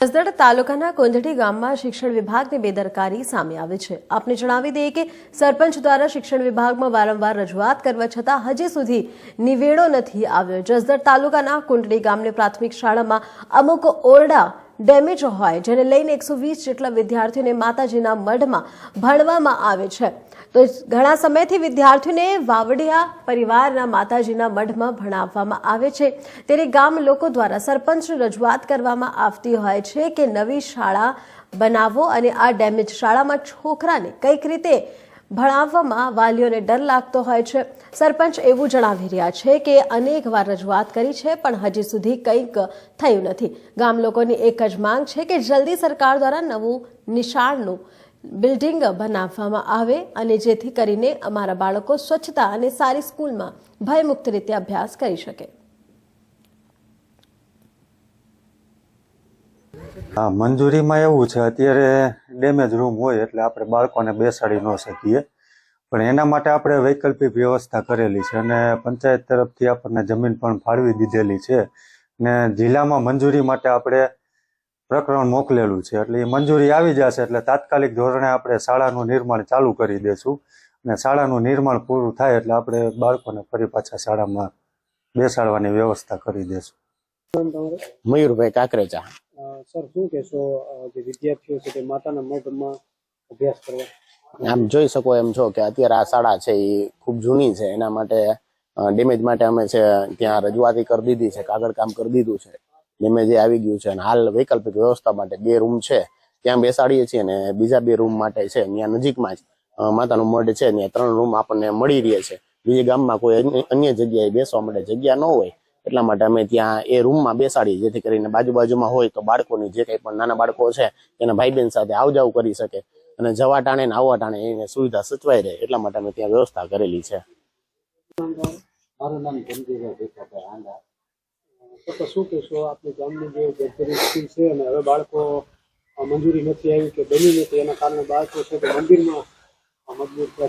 જસદણ તાલુકાના કોંધડી ગામમાં શિક્ષણ વિભાગની બેદરકારી સામે આવી છે. આપને જણાવી દઈએ કે સરપંચ દ્વારા શિક્ષણ વિભાગમાં વારંવાર રજૂઆત કરવા છતાં હજી સુધી નિવેડો નથી આવ્યો. જસદણ તાલુકાના કુંડડી ગામની પ્રાથમિક શાળામાં અમુક ઓરડા ડેમેજ હોય, જેને લઈને એકસો વીસ જેટલા વિદ્યાર્થીઓને માતાજીના મઢમાં ભણવામાં આવે છે. તો ઘણા સમયથી વિદ્યાર્થીઓને વાવડિયા પરિવારના માતાજીના મઢમાં ભણાવવામાં આવે છે. ત્યારે ગામ લોકો દ્વારા સરપંચને રજૂઆત કરવામાં આવતી હોય છે કે નવી શાળા બનાવો અને આ ડેમેજ શાળામાં છોકરાને કંઈક રીતે ભણાવવામાં વાલીઓને ડર લાગતો હોય છે. સરપંચ એવું જણાવી રહ્યા છે કે અનેક વાર રજૂઆત કરી છે, પણ હજી સુધી કંઈક થયું નથી. ગામ લોકોની એક જ માંગ છે કે જલ્દી સરકાર દ્વારા નવું નિશાળનું બિલ્ડિંગ બનાવવામાં આવે અને જેથી કરીને અમારા બાળકો સ્વચ્છતા અને સારી સ્કૂલમાં ભયમુક્ત રીતે અભ્યાસ કરી શકે. હા મંજૂરીમાં એવું છે અત્યારે ડેમેજ રૂમ હોય એટલે આપણે બાળકોને બેસાડી ન શકીએ. પણ એના માટે આપણે વૈકલ્પિક વ્યવસ્થા કરેલી છે અને પંચાયત તરફથી આપણને જમીન પણ ફાળવી દીધેલી છે ને જિલ્લામાં મંજૂરી માટે આપણે પ્રકરણ મોકલેલું છે. એટલે એ મંજૂરી આવી જશે એટલે તાત્કાલિક ધોરણે આપણે શાળાનું નિર્માણ ચાલુ કરી દેશું અને શાળાનું નિર્માણ પૂરું થાય એટલે આપણે બાળકોને ફરી પાછા શાળામાં બેસાડવાની વ્યવસ્થા કરી દેશું. મયુરભાઈ કાકરેચા. અ, સર, શું કહેશો જે વિદ્યાર્થીઓ છે તે માતાના મઢમાં અભ્યાસ કરવા? આમ જોઈ શકો એમ છો કે અત્યારે આ શાળા છે એ ખૂબ જૂની છે. એના માટે ડેમેજ માટે અમે છે ત્યાં રજૂઆતી કરી દીધી છે, કાગળ કામ કરી દીધું છે. ડેમેજ આવી ગયું છે અને હાલ વૈકલ્પિક વ્યવસ્થા માટે બે રૂમ છે. ત્યાં બેસાડીએ છીએ અને બીજા બે રૂમ માટે છે, ત્યાં નજીકમાં જ માતાનું મઢ છે, ત્યાં ત્રણ રૂમ આપણને મળી રહે છે. બીજા ગામમાં કોઈ અન્ય જગ્યાએ બેસવા માટે જગ્યા ન હોય એટલા માટે અમે ત્યાં એ રૂમમાં બેસાડીએ, જેથી કરીને બાજુ બાજુમાં હોય તો બાળકોની જે કંઈ પણ નાના બાળકો છે, એના ભાઈ બહેન સાથે આવજાવ કરી શકે. અને જવા ટાણે ને આવવા ટાણે એને સુવિધા સચવાઈ રહે, એટલા માટે અમે ત્યાં વ્યવસ્થા કરેલી છે. શું કહેશો, આપણી છે અને હવે બાળકો મંજૂરી નથી આવી કે બની નથી, એના કારણે બાળકો છે મંદિરમાં કરવા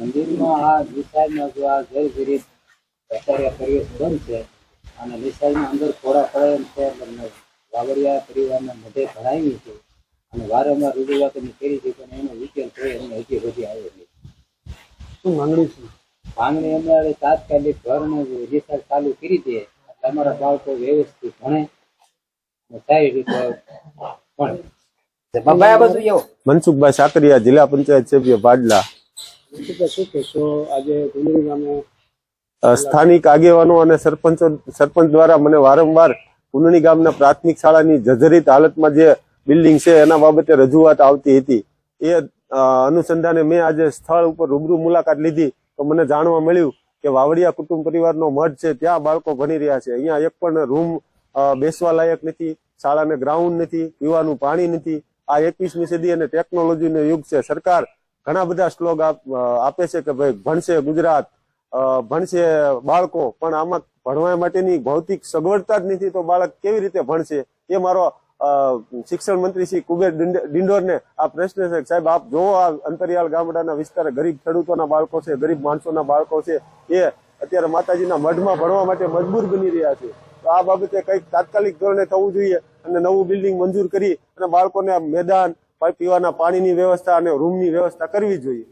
મંદિરમાં આ વિસ્તારમાં જો આ જળવિરીત અત્યારે પ્રવેશ બંધ છે? અને વિશાળમાં અંદર ખોરા પડે એમ છે વાવડિયા પરિવારના મધે ભણાવી છે. અને વારંવાર રજૂઆત કરી છે પણ એનો વિકેલ થયો એમને હજી હજી આવ્યો નહીં શું માંગણી છે? માંગણી અમારે તાત્કાલિક ઘરને રિસર્ચ ચાલુ કરી દે તમારા બાળકો વ્યવસ્થિત ભણે અને સારી રીતે ભણે. મનસુખભાઈ સાકરિયા જિલ્લા પંચાયત સભ્ય બાડલા તો શું કહેશો? આજે ડુંગળી ગામે સ્થાનિક આગેવાનો અને સરપંચો સરપંચ દ્વારા મને વારંવાર કુંડણી ગામના પ્રાથમિક શાળાની જર્જરિત હાલતમાં જે બિલ્ડિંગ છે એના બાબતે રજૂઆત આવતી હતી. એ અનુસંધાને મેં આજે સ્થળ ઉપર રૂબરૂ મુલાકાત લીધી તો મને જાણવા મળ્યું કે વાવડિયા કુટુંબ પરિવારનો મઠ છે ત્યાં બાળકો ભણી રહ્યા છે. અહીંયા એક પણ રૂમ બેસવા લાયક નથી શાળાને ગ્રાઉન્ડ નથી પીવાનું પાણી નથી. આ એકવીસમી સદી અને ટેકનોલોજીનો યુગ છે. સરકાર ઘણા બધા શ્લોગ આપે છે કે ભાઈ ભણશે ગુજરાત ભણશે બાળકો, પણ આમાં ભણવા માટેની ભૌતિક સગવડતા જ નથી, તો બાળક કેવી રીતે ભણશે? એ મારો શિક્ષણ મંત્રી શ્રી કુબેર ડિંડોરને આ પ્રશ્ન છે. સાહેબ, આપ જોવો આ અંતરિયાળ ગામડાના વિસ્તાર ગરીબ ખેડૂતોના બાળકો છે, ગરીબ માણસોના બાળકો છે. એ અત્યારે માતાજીના મઢમાં ભણવા માટે મજબૂર બની રહ્યા છે. તો આ બાબતે કંઈક તાત્કાલિક ધોરણે થવું જોઈએ અને નવું બિલ્ડિંગ મંજૂર કરી અને બાળકોને મેદાન પીવાના પાણીની વ્યવસ્થા અને રૂમની વ્યવસ્થા કરવી જોઈએ.